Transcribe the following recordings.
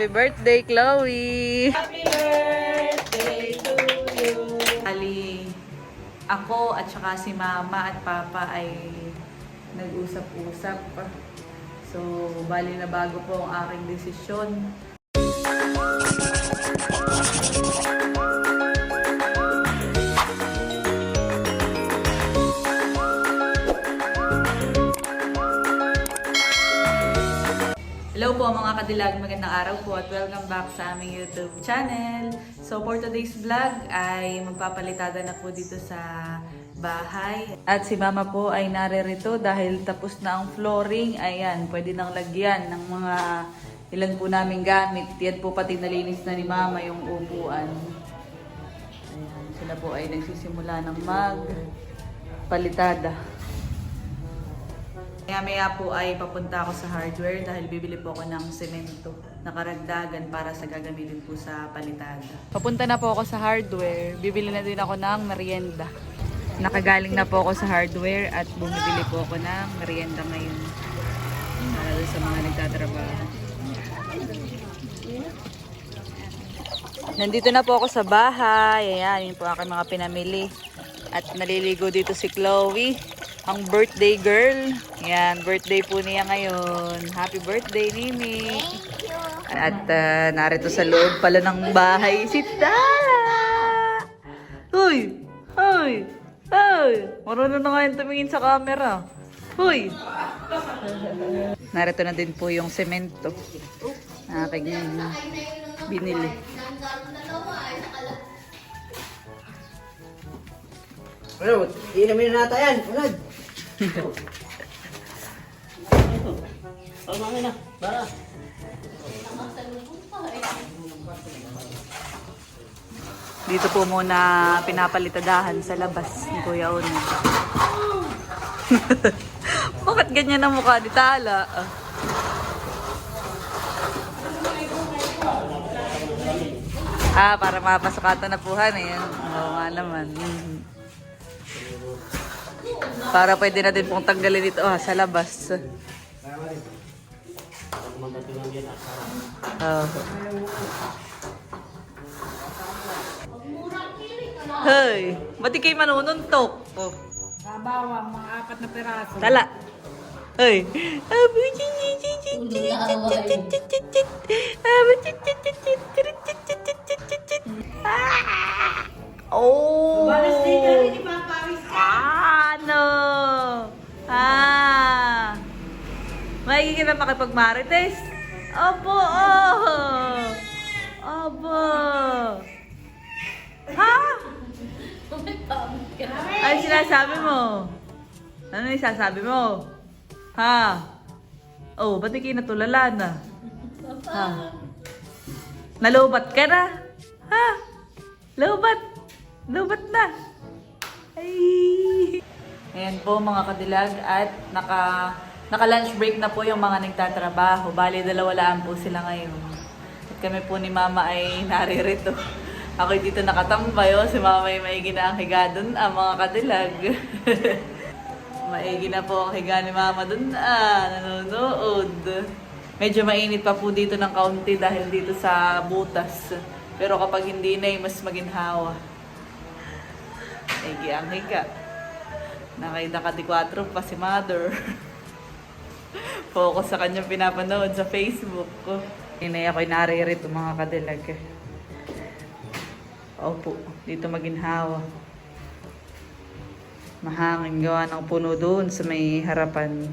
Happy birthday, Chloe! Happy birthday to you. Ali, ako at saka si mama at papa ay nag-usap-usap. So, bali na bago po ang aking desisyon. Kadilag, magandang araw po at welcome back sa aming YouTube channel. So for today's vlog ay magpapalitada na po dito sa bahay. At si mama po ay naririto dahil tapos na ang flooring. Ayan, pwede nang lagyan ng mga ilan po namin gamit. Yan po pati nalinis na ni mama yung upuan. Ayan, sila po ay nagsisimula ng magpalitada. Maya maya po ay papunta ako sa hardware dahil bibili po ako ng semento na karagdagan para sa gagamitin po sa palitada. Papunta na po ako sa hardware. Bibili na din ako ng merienda. Nakagaling na po ako sa hardware at bumibili po ako ng merienda ngayon. Para sa mga nagtatrabaho. Nandito na po ako sa bahay. Ayan, yun po aking mga pinamili. At naliligo dito si Chloe, ang birthday girl. Ayan, birthday po niya ngayon. Happy birthday, Mimi. At ah, narito sa loob pala ng bahay si Tala. Hoy! Hoy! Hoy! Marunong na nga yung tumingin sa camera. Hoy! Narito na din po yung semento. Aking binili. Ano, iinamin na natin yan. Unad. Tama na. Para. Dito po muna pinapalitadahan sa labas ni Kuya Ono. Bakit ganyan ang mukha ni Tala? Ah. Ah, para mapasok ata na puhan eh. Oo nga naman. Mhm. Para pwede na din pong tanggalin ito ah, sa labas. Oh. Hey, ba't di kayo manununtok? Oh. Kabawang mga apat na peraso. Tala. Hey. Oh. Balas din na rin ipapawis ka. Ano? Ah. Maigi ka na makipagmarites? Opo, oh. Opo. Ha? Ano sinasabi mo? Ano yung sinasabi mo? Ha? Oh, ba't di kayo natulala na? Ha? Nalubat ka na? Ha? Lubat? Lubat na? Ay! Ayan po mga kadilag at naka, naka lunch break na po yung mga nagtatrabaho. Bali, dalawa lang po sila ngayon. At kami po ni Mama ay naririto. Ako dito nakatambay, oh. si Mama ay maigi na ang higa dun, ah, mga kadilag. maigi na po ang higa ni Mama dun, ah, nanonood. Medyo mainit pa po dito ng kaunti dahil dito sa butas. Pero kapag hindi na, eh, mas maginhawa. Maigi ang higa. Nakaida ka di 4 pa si Mother. Focus sa kanyang pinapanood sa Facebook ko. Inay ako'y naririto mga kadilag. Opo, dito maginhawa. Mahangin gawa ng puno doon sa may harapan.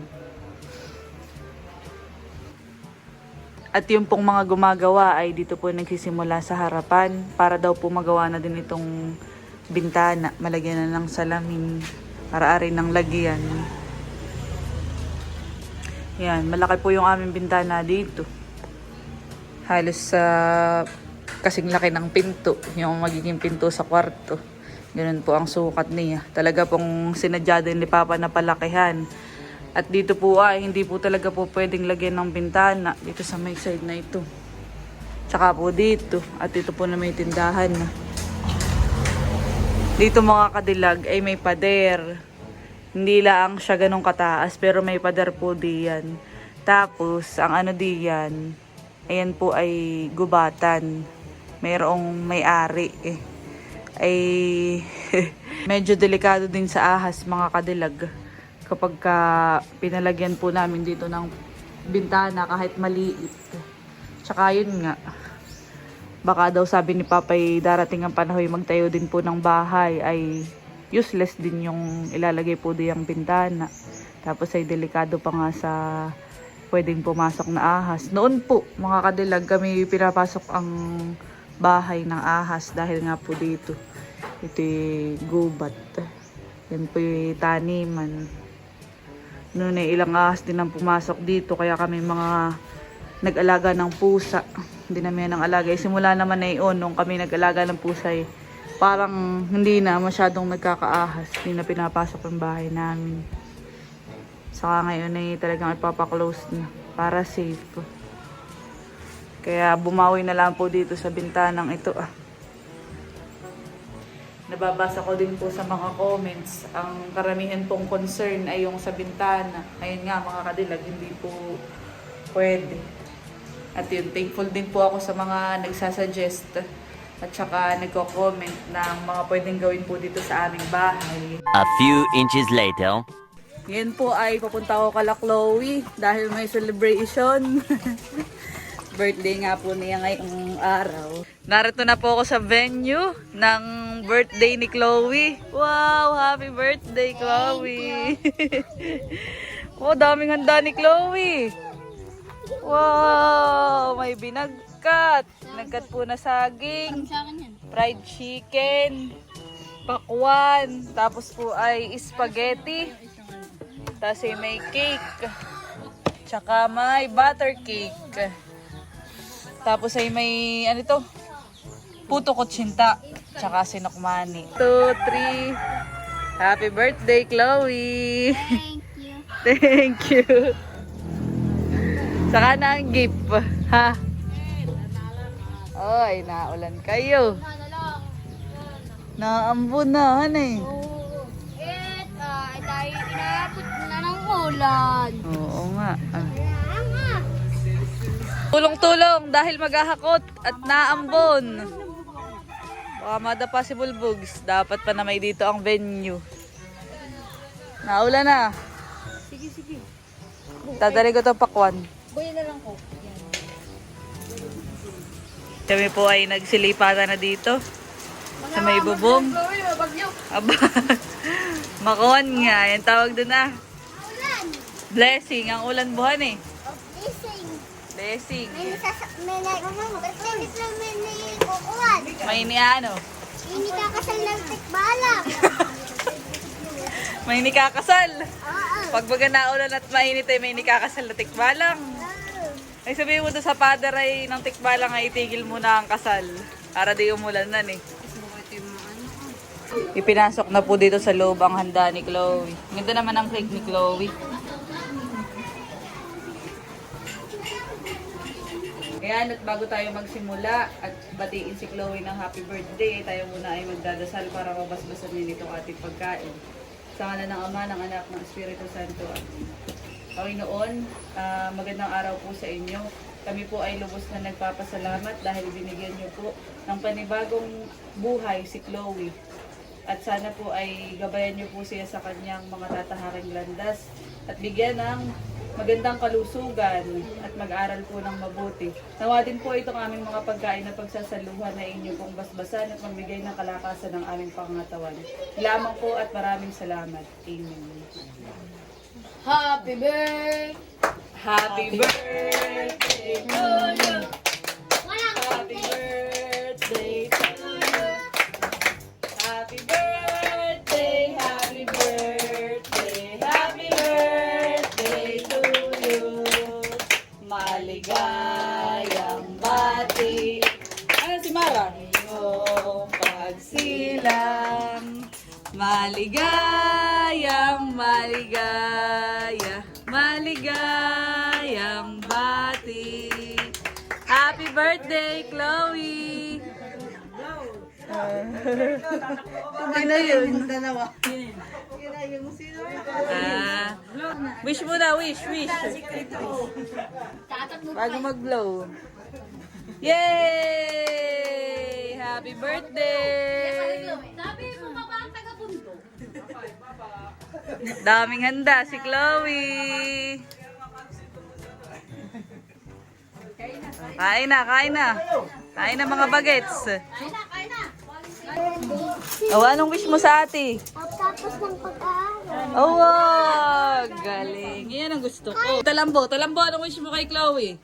At yung pong mga gumagawa ay dito po nagsisimula sa harapan para daw po magawa na din itong bintana. Malagyan na ng salamin para arin ng lagyan. Yan, malaki po yung aming bintana dito. Halos sa kasing laki ng pinto, yung magiging pinto sa kwarto. Ganun po ang sukat niya. Talaga pong sinadya din ni Papa na palakihan. At dito po ay hindi po talaga po pwedeng lagyan ng bintana dito sa may side na ito. Tsaka po dito. At dito po na may tindahan na. Dito mga kadilag ay may pader. Hindi lang siya ganun kataas pero may pader po diyan. Tapos ang ano diyan, Ayan po ay gubatan. Mayroong may-ari eh. Ay medyo delikado din sa ahas mga kadilag. Kapag ka pinalagyan po namin dito ng bintana kahit maliit. Tsaka yun nga. Baka daw sabi ni Papay darating ang panahon magtayo din po ng bahay ay useless din yung ilalagay po diyang bintana. Tapos ay delikado pa nga sa pwedeng pumasok na ahas. Noon po, mga kadilag, kami pinapasok ang bahay ng ahas dahil nga po dito. Ito gubat. Yan po yung taniman. Noon ay ilang ahas din ang pumasok dito kaya kami mga nag-alaga ng pusa. Hindi namin yan ang alaga. Eh, simula naman na yun, nung kami nag-alaga ng pusa eh, parang hindi na masyadong nagkakaahas. Hindi na pinapasok ang bahay namin. Saka ngayon ay talagang ipapaklose na para safe. Kaya bumawi na lang po dito sa bintanang ito ah. Nababasa ko din po sa mga comments. Ang karamihan pong concern ay yung sa bintana. Ayun nga mga kadilag, hindi po pwede. At yun, thankful din po ako sa mga nagsasuggest at saka nagko-comment ng mga pwedeng gawin po dito sa aming bahay. A few inches later. Ngayon po ay papunta ako kala Chloe dahil may celebration. birthday nga po niya ngayong araw. Narito na po ako sa venue ng birthday ni Chloe. Wow! Happy birthday, Chloe! oh, daming handa ni Chloe! Wow! May binagkat. Binagkat po na saging. Fried chicken. Pakwan. Tapos po ay spaghetti. Tapos ay may cake. Tsaka may butter cake. Tapos ay may, ano ito? Puto kutsinta. Tsaka sinokmani. Two, three. Happy birthday, Chloe! Thank you. Thank you. Saka na ang gift. Ha? Ay, naulan kayo. Naambon na, han eh. Et, ah, tayo inabot na ng ulan. Oo nga. Ah. Tulong-tulong dahil maghahakot at naambon. Baka madapa si Bulbugs. Dapat pa na may dito ang venue. Naula na. Sige, sige. Dadali ko itong pakwan. Na lang ko. Kami po ay nagsilipatan na dito. Sa may bubong. Aba. Makon nga. Yan tawag doon ah. Ulan! Blessing. Ang ulan buhan eh. Ising. Blessing. May nasasa... May na... May nikukuhan. May ni ano. Hindi ka kasal ng tikbalang. May nikakasal. Oo. Pag baga naulan at mainit ay may nikakasal na tikbalang. Ay sabihin mo doon sa father ay ng tikbalang ay itigil muna ang kasal. Para di umulan na eh. Ipinasok na po dito sa loob ang handa ni Chloe. Ganda naman ang cake ni Chloe. Ayan, at bago tayo magsimula at batiin si Chloe ng happy birthday, tayo muna ay magdadasal para mabasbasan din itong ating pagkain. Sa ngala ng Ama, ng Anak, ng Espiritu Santo. Amen. Panginoon, ah, magandang araw po sa inyo. Kami po ay lubos na nagpapasalamat dahil binigyan niyo po ng panibagong buhay si Chloe. At sana po ay gabayan niyo po siya sa kanyang mga tataharing landas at bigyan ng magandang kalusugan at mag-aral po ng mabuti. Nawa din po itong aming mga pagkain na pagsasaluhan na inyo pong basbasan at magbigay ng kalakasan ng aming pangatawan. Lamang po at maraming salamat. Amen. Happy birthday! Happy birthday to you. Happy birthday to you. Happy birthday, happy birthday, happy birthday to you. Maligayang bati. Ano si Mara? Iyong pagsilang. Maligayang maligaya, maligayang Ano yun? Ah, wish mo na, wish, wish. Bago mag-blow. Yay! Happy birthday! Sabi mo pa ba ang taga-pundo? Daming handa si Chloe. Kain na, kain na. Kain na mga bagets. Na, kain na. Oh, anong wish mo sa ate? Tapos ng pag-aaral. Oh, wow! Galing. Yan ang gusto ko. Talambo, Talambo, anong wish mo kay Chloe?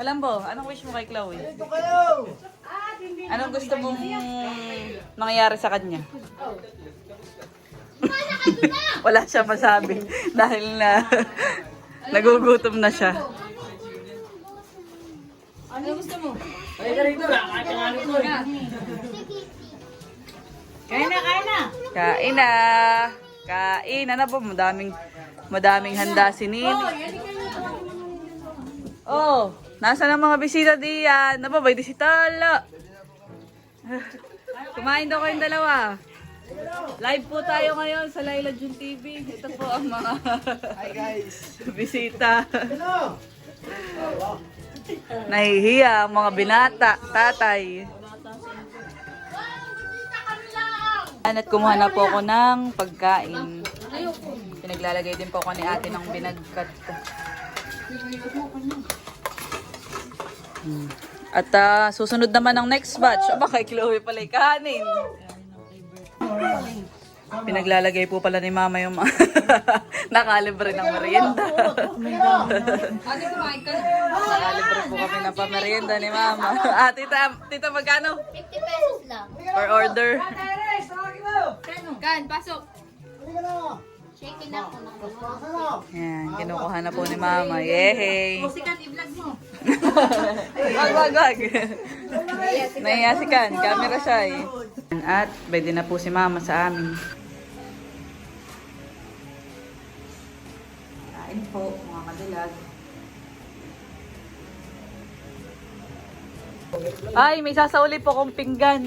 Talambo, anong wish mo kay Chloe? Anong gusto mong mangyayari sa kanya? Wala siya masabi dahil na nagugutom na siya. Kain na, kain na. Kain na. Kain. Ano ba? Madaming, madaming handa si Nini. Oh, nasa na mga bisita diyan? Ano ba? Bay di si Tala. Kumain daw kayong dalawa. Live po tayo ngayon sa Laila Jun TV. Ito po ang mga Hi guys. bisita. Nahihiya ang mga binata, tatay. At kumuha na po ako ng pagkain. Pinaglalagay din po ako ni ate ng binagkat. Hmm. At ah, susunod naman ang next batch. Aba, kay Chloe pala kanin. Pinaglalagay po pala ni mama yung mga nakalibre ng merienda. nakalibre po kami ng pamerienda ni mama. ah, tita, tita magkano? 50 pesos lang. Per order. Kan, pasok. Shaking ako dalawa. Yan, kinukuha na po ni mama. Yehey! Sikat, i-vlog mo. Wag, wag, wag. Nahiya si Kan. Camera siya eh. At pwede na po si mama sa amin. Kain po, mga kadilag. Ay, may sasauli po kong pinggan.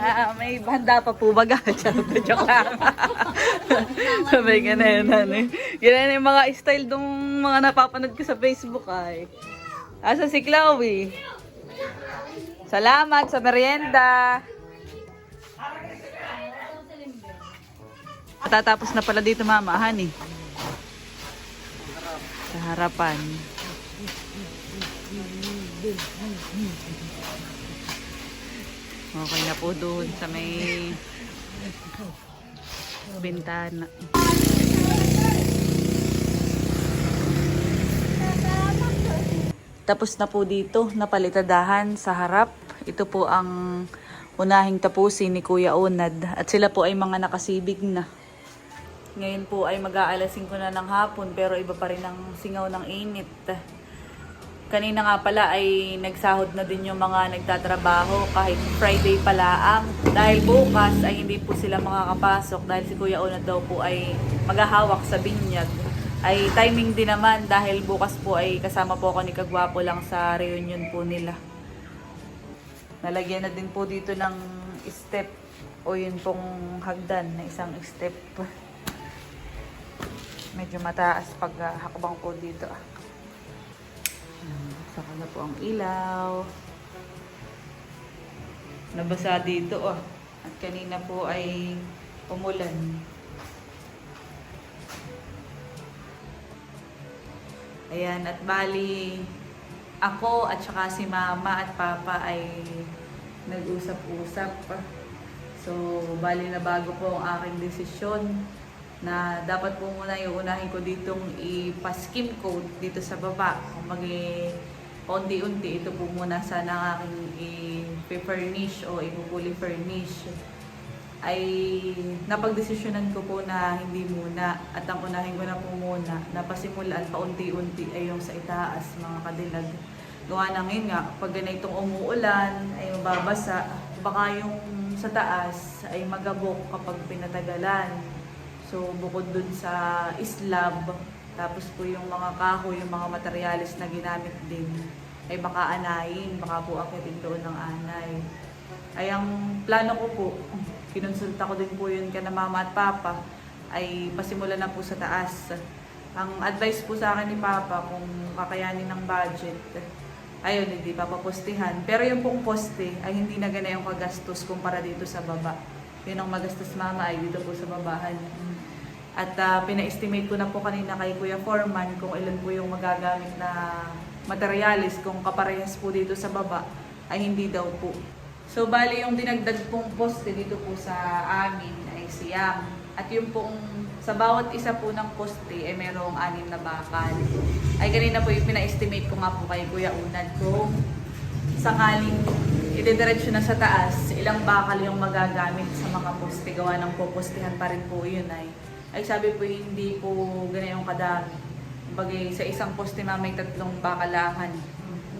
Ah, may handa pa po baga. Charot, joke lang. Sabay ganun, ano eh. Ganun yung mga style dong mga napapanood ko sa Facebook ay. Asa si Chloe? Salamat sa merienda. Tatapos na pala dito mama, honey. Sa harapan. Okay na po doon sa may bintana. Tapos na po dito, napalitadahan sa harap. Ito po ang unahing tapusin ni Kuya Unad. At sila po ay mga nakasibig na. Ngayon po ay mag-aalasin ko na ng hapon pero iba pa rin ang singaw ng init. Kanina nga pala ay nagsahod na din yung mga nagtatrabaho kahit Friday pala ang dahil bukas ay hindi po sila makakapasok dahil si Kuya Unad daw po ay maghahawak sa binyag. Ay timing din naman dahil bukas po ay kasama po ako ni Kagwapo lang sa reunion po nila. Nalagyan na din po dito ng step o yun pong hagdan na isang step. Medyo mataas pag ah, hakbang po dito. ah. Saka na po ang ilaw. Nabasa dito ah. At kanina po ay umulan. Ayan, at bali, ako at saka si mama at papa ay nag-usap-usap. So, bali na bago po ang aking desisyon na dapat po muna yung unahin ko ditong ipa-skim coat dito sa baba. Kung magi unti-unti, ito po muna sana aking i-furnish o ipupuli furnish ay napagdesisyonan ko po na hindi muna at ang unahin ko na po muna na pasimulan paunti-unti ay yung sa itaas mga kadilag. Gawa na ngayon nga, pag ganitong umuulan ay mababasa, baka yung sa taas ay magabok kapag pinatagalan. So bukod dun sa islab, tapos po yung mga kahoy, yung mga materyales na ginamit din, ay baka anayin, baka po akitin doon ng anay. Ay ang plano ko po, kinonsulta ko din po yun kana mama at papa, ay pasimula na po sa taas. Ang advice po sa akin ni papa kung kakayanin ng budget, ayun, hindi papapostihan. Pero yung pong poste ay hindi na gana yung kagastos kumpara dito sa baba. Yun ang magastos mama ay dito po sa babahan. At ah, pina-estimate ko na po kanina kay Kuya Foreman kung ilan po yung magagamit na materialis kung kaparehas po dito sa baba ay hindi daw po. So bali yung dinagdag pong poste dito po sa amin ay siyam. At yung pong sa bawat isa po ng poste ay merong anim na bakal. Ay kanina po yung pina-estimate ko nga po kay Kuya Unad kung sakaling idediretso na sa taas, ilang bakal yung magagamit sa mga poste. Gawa ng popostehan pa rin po yun ay. Ay sabi po hindi po ganyan yung kadami. Bagay sa isang poste na may tatlong bakalahan.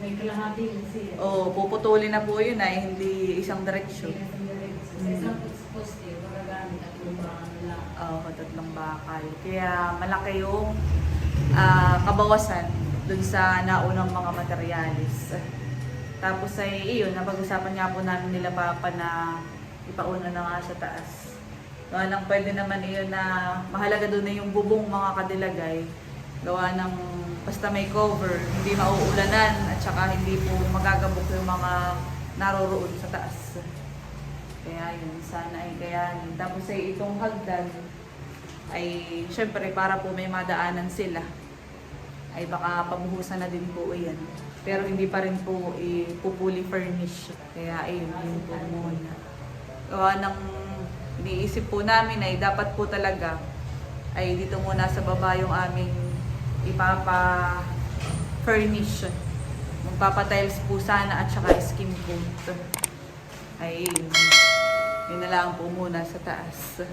May kalahati yun siya. O puputulin na po yun ay hindi isang diretsyon. Sa isang poste, magagamit at lumakan nila. Oo, tatlong bakal. Kaya malaki yung ah, kabawasan dun sa naunang mga materyales. Tapos ay iyon, napag-usapan nga po namin nila Papa na ipauna na nga sa taas. Gawa ng pwede naman iyon na mahalaga doon na yung bubong mga kadilagay. Gawa ng basta may cover, hindi mauulanan at saka hindi po magagabok yung mga naroroon sa taas. Kaya yun, sana ay kayanin. Tapos ay itong hagdan ay syempre para po may madaanan sila ay baka pabuhusan na din po yan. Pero hindi pa rin po ipupuli furnish. Kaya ayun, yun po muna. Gawa ng iniisip po namin ay dapat po talaga ay dito muna sa baba yung aming ipapa furnish. Magpapa-tiles po sana at saka skim coat. Ay, yun na lang po muna sa taas.